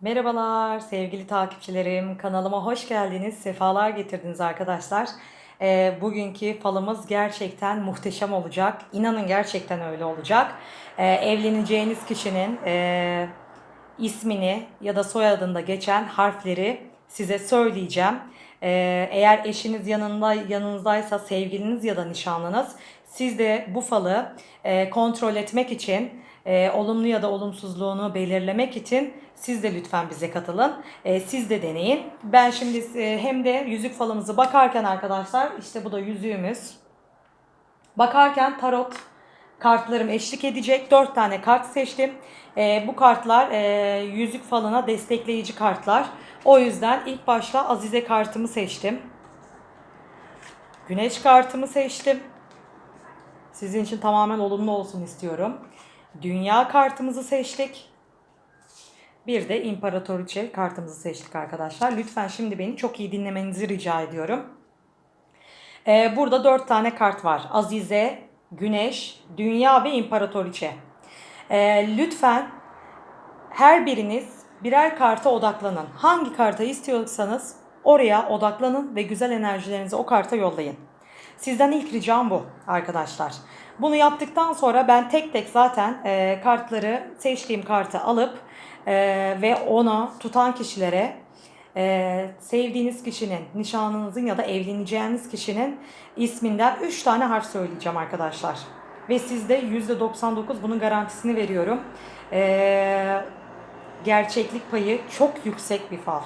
Merhabalar sevgili takipçilerim. Kanalıma hoş geldiniz. Sefalar getirdiniz arkadaşlar. Ee, bugünkü falımız gerçekten muhteşem olacak. İnanın gerçekten öyle olacak. Ee, evleneceğiniz kişinin e, ismini ya da soyadında geçen harfleri size söyleyeceğim. Ee, eğer eşiniz yanında yanınızdaysa sevgiliniz ya da nişanlınız siz de bu falı e, kontrol etmek için e, olumlu ya da olumsuzluğunu belirlemek için siz de lütfen bize katılın. E, siz de deneyin. Ben şimdi e, hem de yüzük falımızı bakarken arkadaşlar işte bu da yüzüğümüz. Bakarken tarot kartlarım eşlik edecek. 4 tane kart seçtim. E, bu kartlar e, yüzük falına destekleyici kartlar. O yüzden ilk başta Azize kartımı seçtim. Güneş kartımı seçtim. Sizin için tamamen olumlu olsun istiyorum. Dünya kartımızı seçtik. Bir de İmparatoriçe kartımızı seçtik arkadaşlar. Lütfen şimdi beni çok iyi dinlemenizi rica ediyorum. Ee, burada dört tane kart var. Azize, Güneş, Dünya ve İmparatoriçe. Ee, lütfen her biriniz birer karta odaklanın. Hangi karta istiyorsanız oraya odaklanın ve güzel enerjilerinizi o karta yollayın. Sizden ilk ricam bu arkadaşlar. Bunu yaptıktan sonra ben tek tek zaten e, kartları seçtiğim kartı alıp e, ve onu tutan kişilere e, sevdiğiniz kişinin, nişanlınızın ya da evleneceğiniz kişinin isminden 3 tane harf söyleyeceğim arkadaşlar. Ve sizde %99 bunun garantisini veriyorum. E, gerçeklik payı çok yüksek bir fal.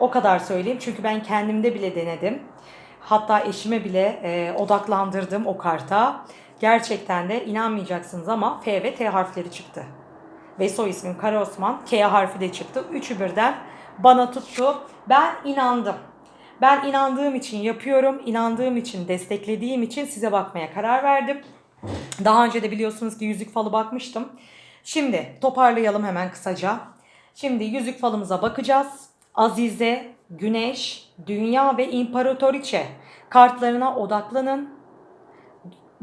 O kadar söyleyeyim çünkü ben kendimde bile denedim. Hatta eşime bile e, odaklandırdım o karta. Gerçekten de inanmayacaksınız ama F ve T harfleri çıktı. Ve soy ismim Kara Osman. K harfi de çıktı. Üçü birden bana tuttu. Ben inandım. Ben inandığım için yapıyorum. inandığım için, desteklediğim için size bakmaya karar verdim. Daha önce de biliyorsunuz ki yüzük falı bakmıştım. Şimdi toparlayalım hemen kısaca. Şimdi yüzük falımıza bakacağız. Azize, Güneş, Dünya ve İmparatoriçe kartlarına odaklanın.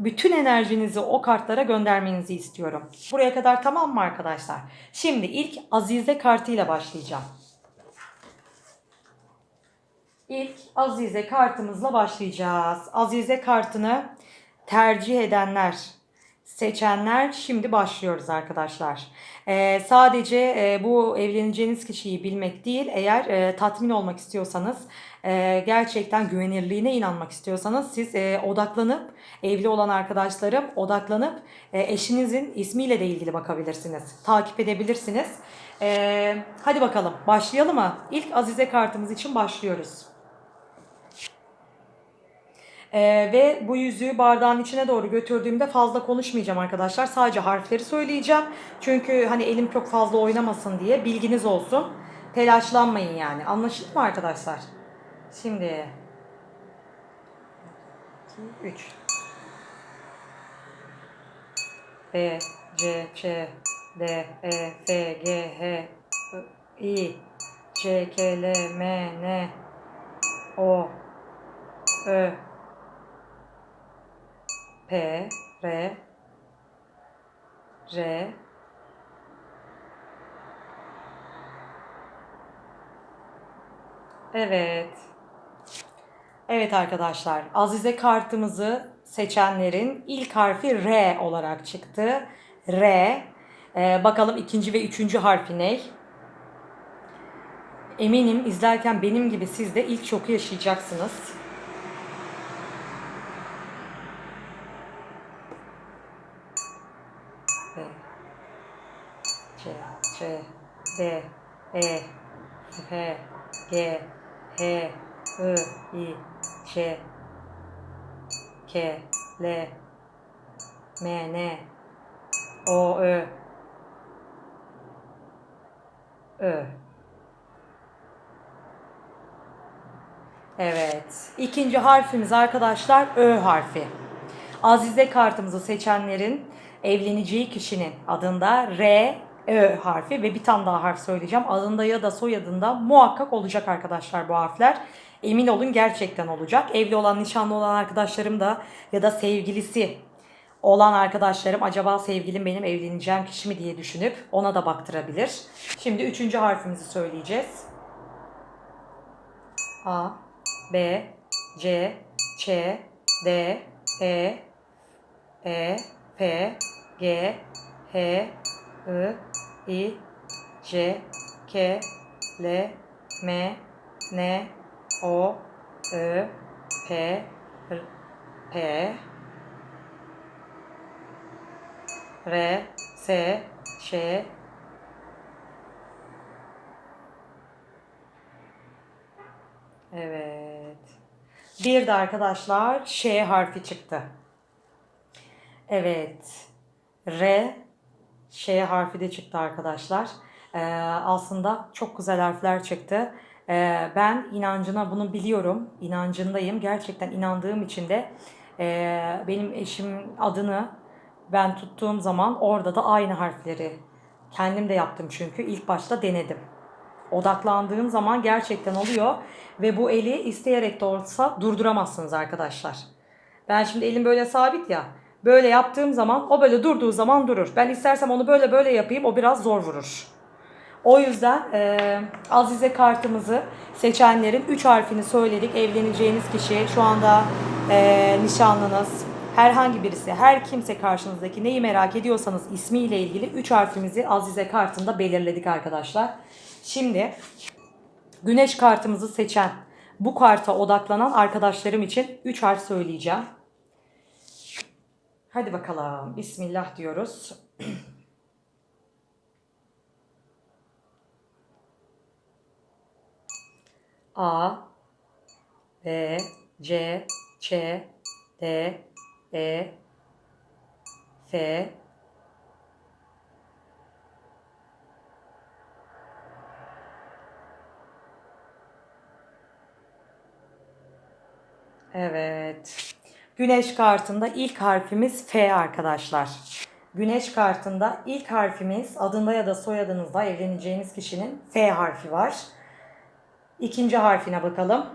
Bütün enerjinizi o kartlara göndermenizi istiyorum. Buraya kadar tamam mı arkadaşlar? Şimdi ilk Azize kartıyla başlayacağım. İlk Azize kartımızla başlayacağız. Azize kartını tercih edenler, seçenler şimdi başlıyoruz arkadaşlar. Ee, sadece e, bu evleneceğiniz kişiyi bilmek değil, eğer e, tatmin olmak istiyorsanız, e, gerçekten güvenirliğine inanmak istiyorsanız siz e, odaklanıp, evli olan arkadaşlarım odaklanıp e, eşinizin ismiyle de ilgili bakabilirsiniz. Takip edebilirsiniz. E, hadi bakalım başlayalım mı? İlk Azize kartımız için başlıyoruz. Ee, ve bu yüzüğü bardağın içine doğru götürdüğümde fazla konuşmayacağım arkadaşlar. Sadece harfleri söyleyeceğim. Çünkü hani elim çok fazla oynamasın diye bilginiz olsun. Telaşlanmayın yani. Anlaşıldı mı arkadaşlar? Şimdi 2 3 B C Ç D E F G H I C K L M N O Ö P R R Evet. Evet arkadaşlar. Azize kartımızı seçenlerin ilk harfi R olarak çıktı. R. Ee, bakalım ikinci ve üçüncü harfi ne? Eminim izlerken benim gibi siz de ilk şoku yaşayacaksınız. B C C D E F G H I Ç K. L. M. N. O. Ö. Ö. Evet. İkinci harfimiz arkadaşlar Ö harfi. Azize kartımızı seçenlerin evleneceği kişinin adında R, Ö harfi ve bir tane daha harf söyleyeceğim. Adında ya da soyadında muhakkak olacak arkadaşlar bu harfler. Emin olun gerçekten olacak. Evli olan, nişanlı olan arkadaşlarım da ya da sevgilisi olan arkadaşlarım acaba sevgilim benim evleneceğim kişi mi diye düşünüp ona da baktırabilir. Şimdi üçüncü harfimizi söyleyeceğiz. A, B, C, Ç, D, E, E, F, G, H, I, I, J, K, L, M, N, O, Ö, P, R, P, R, S, Ş, Evet. Bir de arkadaşlar Ş harfi çıktı. Evet. R, Ş harfi de çıktı arkadaşlar. Ee, aslında çok güzel harfler çıktı. Ee, ben inancına bunu biliyorum. İnancındayım. Gerçekten inandığım için de e, benim eşimin adını ben tuttuğum zaman orada da aynı harfleri kendim de yaptım çünkü ilk başta denedim. Odaklandığım zaman gerçekten oluyor ve bu eli isteyerek de olsa durduramazsınız arkadaşlar. Ben şimdi elim böyle sabit ya. Böyle yaptığım zaman o böyle durduğu zaman durur. Ben istersem onu böyle böyle yapayım o biraz zor vurur. O yüzden e, Azize kartımızı seçenlerin 3 harfini söyledik. Evleneceğiniz kişi, şu anda e, nişanlınız, herhangi birisi, her kimse karşınızdaki neyi merak ediyorsanız ismiyle ilgili 3 harfimizi Azize kartında belirledik arkadaşlar. Şimdi güneş kartımızı seçen, bu karta odaklanan arkadaşlarım için 3 harf söyleyeceğim. Hadi bakalım. Bismillah diyoruz. A B C Ç D E F Evet. Güneş kartında ilk harfimiz F arkadaşlar. Güneş kartında ilk harfimiz adında ya da soyadınızda evleneceğiniz kişinin F harfi var. İkinci harfine bakalım.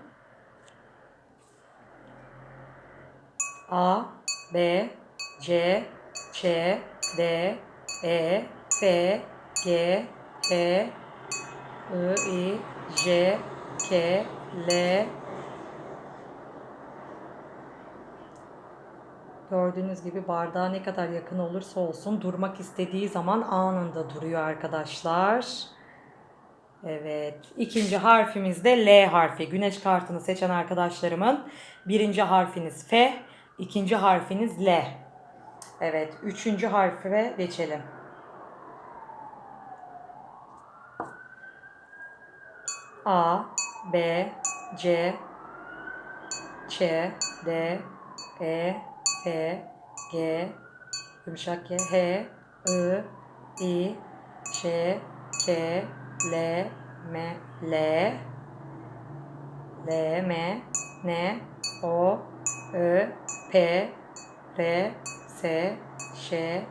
A, B, C, Ç, D, E, F, G, H, I, I, J, K, L, Gördüğünüz gibi bardağa ne kadar yakın olursa olsun durmak istediği zaman anında duruyor arkadaşlar. Evet. ikinci harfimiz de L harfi. Güneş kartını seçen arkadaşlarımın birinci harfiniz F, ikinci harfiniz L. Evet. Üçüncü harfe geçelim. A, B, C, Ç, D, E, F, G, yumuşak G, H, I, I, Ç, K, L, M, L, L, M, N, O, Ö, P, R, S, Ş,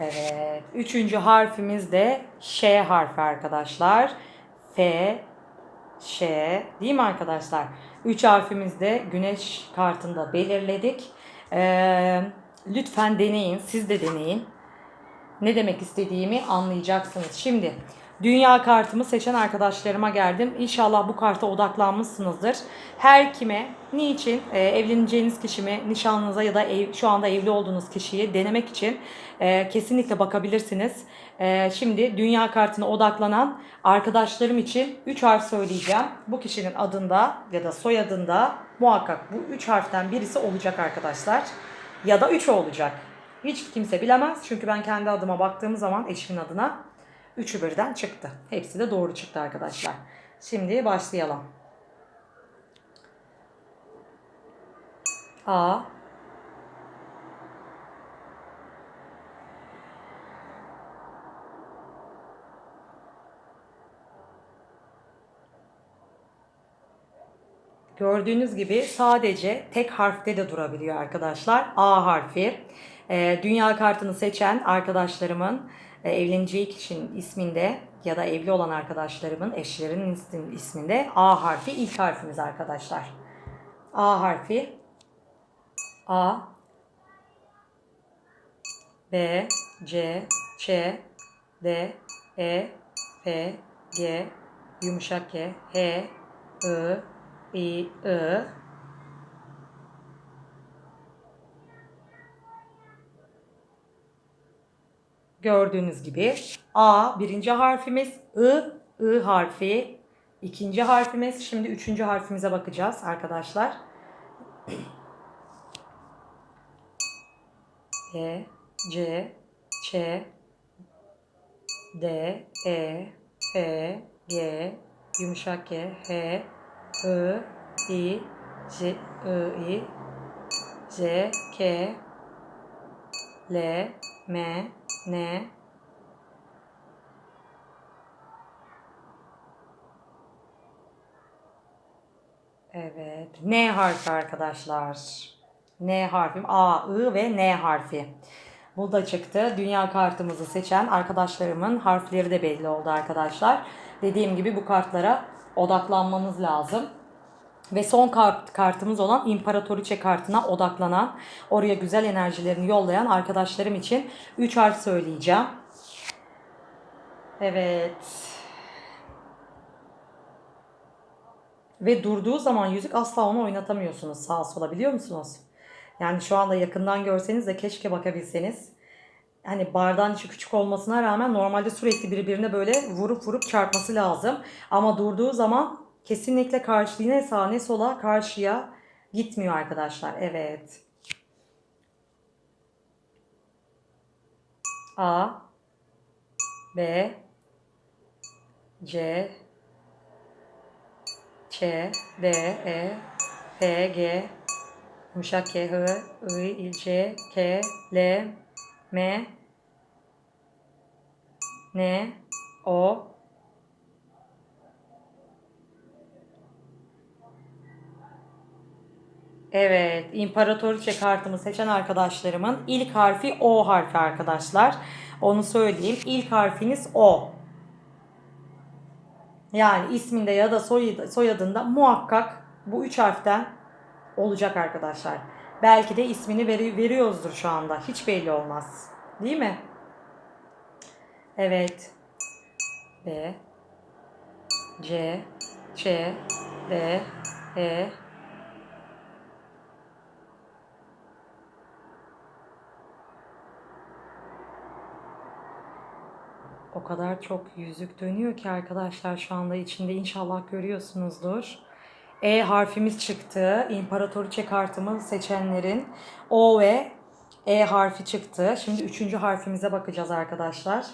Evet. Üçüncü harfimiz de Ş harfi arkadaşlar. F, Ş değil mi arkadaşlar? Üç harfimiz de güneş kartında belirledik. Ee, lütfen deneyin. Siz de deneyin. Ne demek istediğimi anlayacaksınız. Şimdi dünya kartımı seçen arkadaşlarıma geldim. İnşallah bu karta odaklanmışsınızdır. Her kime, niçin e, evleneceğiniz kişi mi, nişanlınıza ya da ev, şu anda evli olduğunuz kişiyi denemek için e, kesinlikle bakabilirsiniz. E, şimdi dünya kartına odaklanan arkadaşlarım için 3 harf söyleyeceğim. Bu kişinin adında ya da soyadında muhakkak bu 3 harften birisi olacak arkadaşlar. Ya da 3 olacak. Hiç kimse bilemez. Çünkü ben kendi adıma baktığım zaman eşimin adına üçü birden çıktı. Hepsi de doğru çıktı arkadaşlar. Şimdi başlayalım. A Gördüğünüz gibi sadece tek harfte de durabiliyor arkadaşlar. A harfi. E, dünya kartını seçen arkadaşlarımın evleneceği kişinin isminde ya da evli olan arkadaşlarımın eşlerinin ismi- isminde A harfi ilk harfimiz arkadaşlar. A harfi A B C Ç D E F G yumuşak G H I I I Gördüğünüz gibi A birinci harfimiz, I, I harfi ikinci harfimiz. Şimdi üçüncü harfimize bakacağız arkadaşlar. E, C, Ç, D, E, F, G, yumuşak G, H, I, I, J, I, I, J, K, L, M, N, Evet. N harfi arkadaşlar. N harfim A, I ve N harfi. Bu da çıktı. Dünya kartımızı seçen arkadaşlarımın harfleri de belli oldu arkadaşlar. Dediğim gibi bu kartlara odaklanmamız lazım. Ve son kart, kartımız olan İmparatoriçe kartına odaklanan, oraya güzel enerjilerini yollayan arkadaşlarım için 3 harf söyleyeceğim. Evet. Ve durduğu zaman yüzük asla onu oynatamıyorsunuz sağa sola biliyor musunuz? Yani şu anda yakından görseniz de keşke bakabilseniz. Hani bardağın içi küçük olmasına rağmen normalde sürekli birbirine böyle vurup vurup çarpması lazım. Ama durduğu zaman kesinlikle karşı ne sağa ne sola karşıya gitmiyor arkadaşlar. Evet. A B C Ç, D, E, F, G, yumuşak K, H, I, C, K, L, M, N, O, Evet, İmparatoriçe kartımı seçen arkadaşlarımın ilk harfi O harfi arkadaşlar. Onu söyleyeyim. İlk harfiniz O. Yani isminde ya da soyadı, soyadında muhakkak bu üç harften olacak arkadaşlar. Belki de ismini veri, veriyoruzdur şu anda. Hiç belli olmaz. Değil mi? Evet. B C Ç D E O kadar çok yüzük dönüyor ki arkadaşlar şu anda içinde inşallah görüyorsunuzdur. E harfimiz çıktı. İmparatoriçe kartımı seçenlerin O ve E harfi çıktı. Şimdi üçüncü harfimize bakacağız arkadaşlar.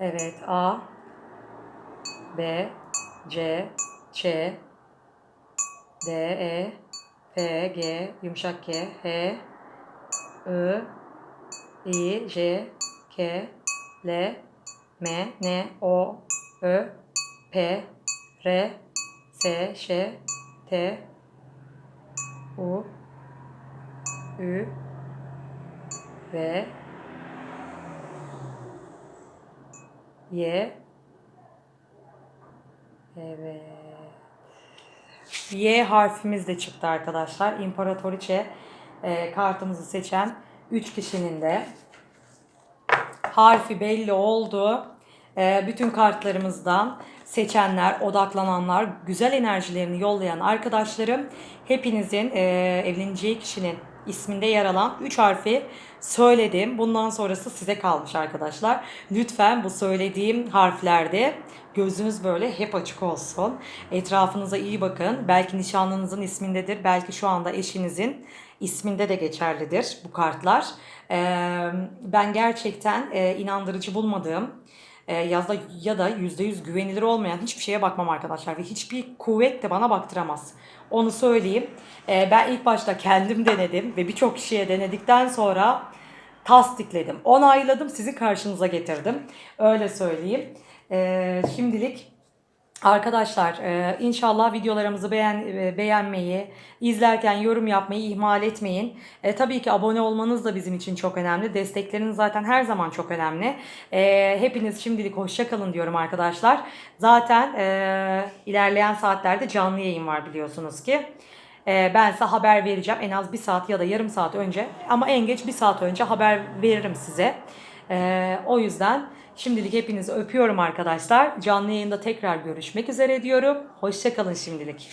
Evet A B C Ç D E F G yumuşak G H I I J K L M N O Ö P R S Ş T U Ü V Y Evet. Y harfimiz de çıktı arkadaşlar. İmparatoriçe e, kartımızı seçen 3 kişinin de harfi belli oldu. E, bütün kartlarımızdan seçenler, odaklananlar, güzel enerjilerini yollayan arkadaşlarım hepinizin e, evleneceği kişinin isminde yer alan 3 harfi söyledim. Bundan sonrası size kalmış arkadaşlar. Lütfen bu söylediğim harflerde gözünüz böyle hep açık olsun. Etrafınıza iyi bakın. Belki nişanlınızın ismindedir. Belki şu anda eşinizin isminde de geçerlidir bu kartlar. Ben gerçekten inandırıcı bulmadığım e, ya da ya da %100 güvenilir olmayan hiçbir şeye bakmam arkadaşlar ve hiçbir kuvvet de bana baktıramaz. Onu söyleyeyim. Ben ilk başta kendim denedim ve birçok kişiye denedikten sonra tasdikledim, onayladım, sizi karşınıza getirdim. Öyle söyleyeyim. Şimdilik Arkadaşlar e, inşallah videolarımızı beğen, e, beğenmeyi, izlerken yorum yapmayı ihmal etmeyin. E, tabii ki abone olmanız da bizim için çok önemli. Destekleriniz zaten her zaman çok önemli. E, hepiniz şimdilik hoşça kalın diyorum arkadaşlar. Zaten e, ilerleyen saatlerde canlı yayın var biliyorsunuz ki. E, ben size haber vereceğim en az bir saat ya da yarım saat önce ama en geç bir saat önce haber veririm size. E, o yüzden şimdilik hepinizi öpüyorum arkadaşlar. Canlı yayında tekrar görüşmek üzere diyorum. Hoşçakalın şimdilik.